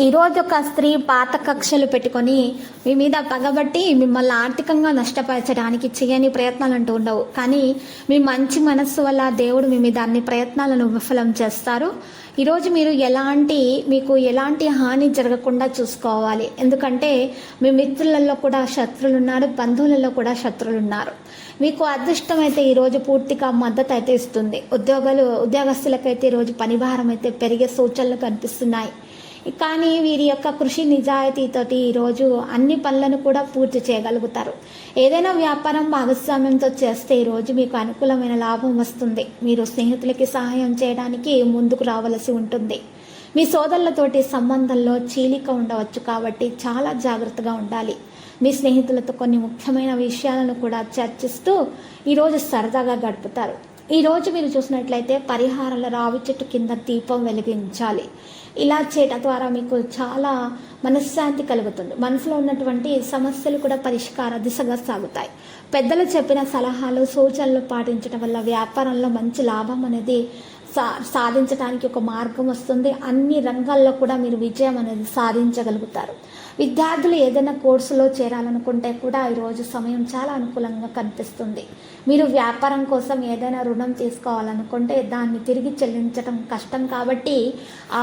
ఈరోజు ఒక స్త్రీ పాత కక్షలు పెట్టుకొని మీ మీద పగబట్టి మిమ్మల్ని ఆర్థికంగా నష్టపరచడానికి చేయని ప్రయత్నాలు అంటూ ఉండవు. కానీ మీ మంచి మనస్సు వల్ల దేవుడు మీ మీద అన్ని ప్రయత్నాలను విఫలం చేస్తారు. ఈరోజు మీరు ఎలాంటి మీకు ఎలాంటి హాని జరగకుండా చూసుకోవాలి. ఎందుకంటే మీ మిత్రులలో కూడా శత్రులు ఉన్నారు బంధువులలో కూడా శత్రులు ఉన్నారు మీకు అదృష్టమైతే ఈరోజు పూర్తిగా మద్దతు అయితే ఇస్తుంది. ఉద్యోగాలు ఉద్యోగస్తులకైతే ఈరోజు పనిభారం అయితే పెరిగే సూచనలు కనిపిస్తున్నాయి. కానీ వీరి యొక్క కృషి నిజాయితీతోటి ఈరోజు అన్ని పనులను కూడా పూర్తి చేయగలుగుతారు. ఏదైనా వ్యాపారం భాగస్వామ్యంతో చేస్తే ఈరోజు మీకు అనుకూలమైన లాభం వస్తుంది. మీరు స్నేహితులకి సహాయం చేయడానికి ముందుకు రావలసి ఉంటుంది. మీ సోదరులతోటి సంబంధంలో చీలిక ఉండవచ్చు కాబట్టి చాలా జాగ్రత్తగా ఉండాలి. మీ స్నేహితులతో కొన్ని ముఖ్యమైన విషయాలను కూడా చర్చిస్తూ ఈరోజు సరదాగా గడుపుతారు. ఈ రోజు మీరు చూసినట్లయితే పరిహారాల రావి చెట్టు కింద దీపం వెలిగించాలి. ఇలా చేయటం ద్వారా మీకు చాలా మనశ్శాంతి కలుగుతుంది. మనసులో ఉన్నటువంటి సమస్యలు కూడా పరిష్కార దిశగా సాగుతాయి. పెద్దలు చెప్పిన సలహాలు సూచనలు పాటించడం వల్ల వ్యాపారంలో మంచి లాభం అనేది సా సాధించడానికి ఒక మార్గం వస్తుంది. అన్ని రంగాల్లో కూడా మీరు విజయం అనేది సాధించగలుగుతారు. విద్యార్థులు ఏదైనా కోర్సులో చేరాలనుకుంటే కూడా ఈరోజు సమయం చాలా అనుకూలంగా కనిపిస్తుంది. మీరు వ్యాపారం కోసం ఏదైనా రుణం తీసుకోవాలనుకుంటే దాన్ని తిరిగి చెల్లించడం కష్టం కాబట్టి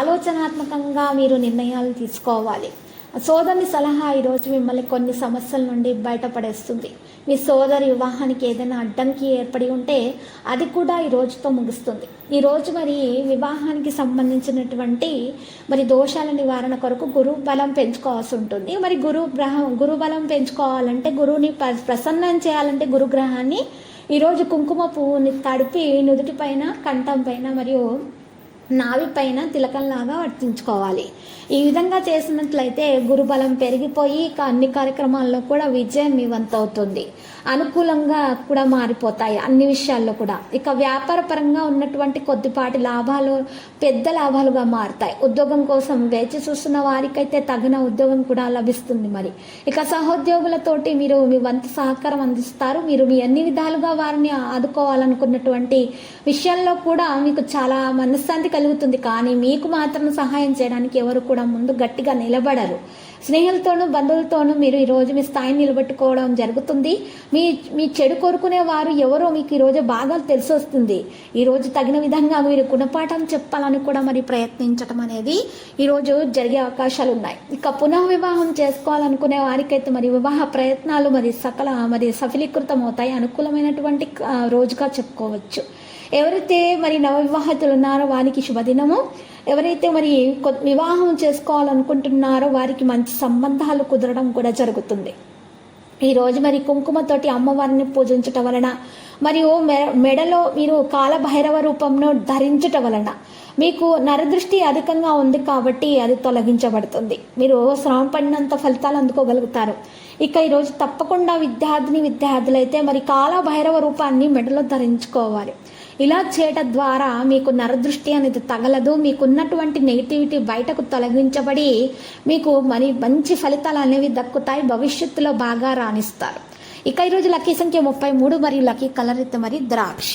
ఆలోచనాత్మకంగా మీరు నిర్ణయాలు తీసుకోవాలి. సోదరుని సలహా ఈరోజు మిమ్మల్ని కొన్ని సమస్యల నుండి బయటపడేస్తుంది. మీ సోదరి వివాహానికి ఏదైనా అడ్డంకి ఏర్పడి ఉంటే అది కూడా ఈ రోజుతో ముగుస్తుంది. ఈ రోజు మరి వివాహానికి సంబంధించినటువంటి మరి దోషాల నివారణ కొరకు గురు బలం పెంచుకోవాల్సి ఉంటుంది. మరి గురు గ్రహం గురు బలం పెంచుకోవాలంటే గురువుని ప్ర- ప్రసన్నం చేయాలంటే గురుగ్రహాన్ని ఈరోజు కుంకుమ పువ్వుని తడిపి నుదుటి పైన కంఠం పైన మరియు నావి పైన తిలకంలాగా వర్తించుకోవాలి. ఈ విధంగా చేసినట్లయితే గురుబలం పెరిగిపోయి ఇక అన్ని కార్యక్రమాల్లో కూడా విజయం మీ వంతవుతుంది అనుకూలంగా కూడా మారిపోతాయి అన్ని విషయాల్లో కూడా. ఇక వ్యాపార పరంగా ఉన్నటువంటి కొద్దిపాటి లాభాలు పెద్ద లాభాలుగా మారుతాయి. ఉద్యోగం కోసం వేచి చూస్తున్న వారికైతే తగిన ఉద్యోగం కూడా లభిస్తుంది మరి. ఇక సహోద్యోగులతోటి మీరు మీ వంతు సహకారం అందిస్తారు. మీరు మీ అన్ని విధాలుగా వారిని ఆదుకోవాలనుకున్నటువంటి విషయాల్లో కూడా మీకు చాలా మనశ్శాంతి కలుగుతుంది. కానీ మీకు మాత్రం సహాయం చేయడానికి ఎవరు కూడా ముందు గట్టిగా నిలబడరు. స్నేహితులతోనూ బంధువులతోనూ మీరు ఈరోజు మీ స్థాయిని నిలబెట్టుకోవడం జరుగుతుంది. మీ మీ చెడు కోరుకునే వారు ఎవరో మీకు ఈరోజు బాగా తెలిసి వస్తుంది ఈరోజు తగిన విధంగా మీరు గుణపాఠం చెప్పాలని కూడా మరి ప్రయత్నించడం అనేది ఈరోజు జరిగే అవకాశాలు ఉన్నాయి. ఇక పునః వివాహం చేసుకోవాలనుకునే వారికైతే మరి వివాహ ప్రయత్నాలు మరి సకల మరి సఫలీకృతం అవుతాయి అనుకూలమైనటువంటి రోజుగా చెప్పుకోవచ్చు. ఎవరైతే మరి నవవివాహితులు ఉన్నారో వారికి శుభదినము. ఎవరైతే మరి వివాహం చేసుకోవాలనుకుంటున్నారో వారికి మంచి సంబంధాలు కుదరడం కూడా జరుగుతుంది. ఈరోజు మరి కుంకుమతోటి అమ్మవారిని పూజించటం వలన మరియు మెడలో మీరు కాలభైరవ రూపంలో ధరించటం వలన మీకు నరదృష్టి అధికంగా ఉంది కాబట్టి అది తొలగించబడుతుంది. మీరు శ్రమ పడినంత ఫలితాలు అందుకోగలుగుతారు. ఇక ఈరోజు తప్పకుండా విద్యార్థిని విద్యార్థులైతే మరి కాలభైరవ రూపాన్ని మెడలో ధరించుకోవాలి. ఇలా చేయటం ద్వారా మీకు నరదృష్టి అనేది తగలదు. మీకున్నటువంటి నెగిటివిటీ బయటకు తొలగించబడి మీకు మరి మంచి ఫలితాలు అనేవి దక్కుతాయి. భవిష్యత్తులో బాగా రాణిస్తారు. ఇక ఈరోజు లక్కీ సంఖ్య ముప్పై మూడు మరియు లక్కీ కలర్ అయితే మరి ద్రాక్ష.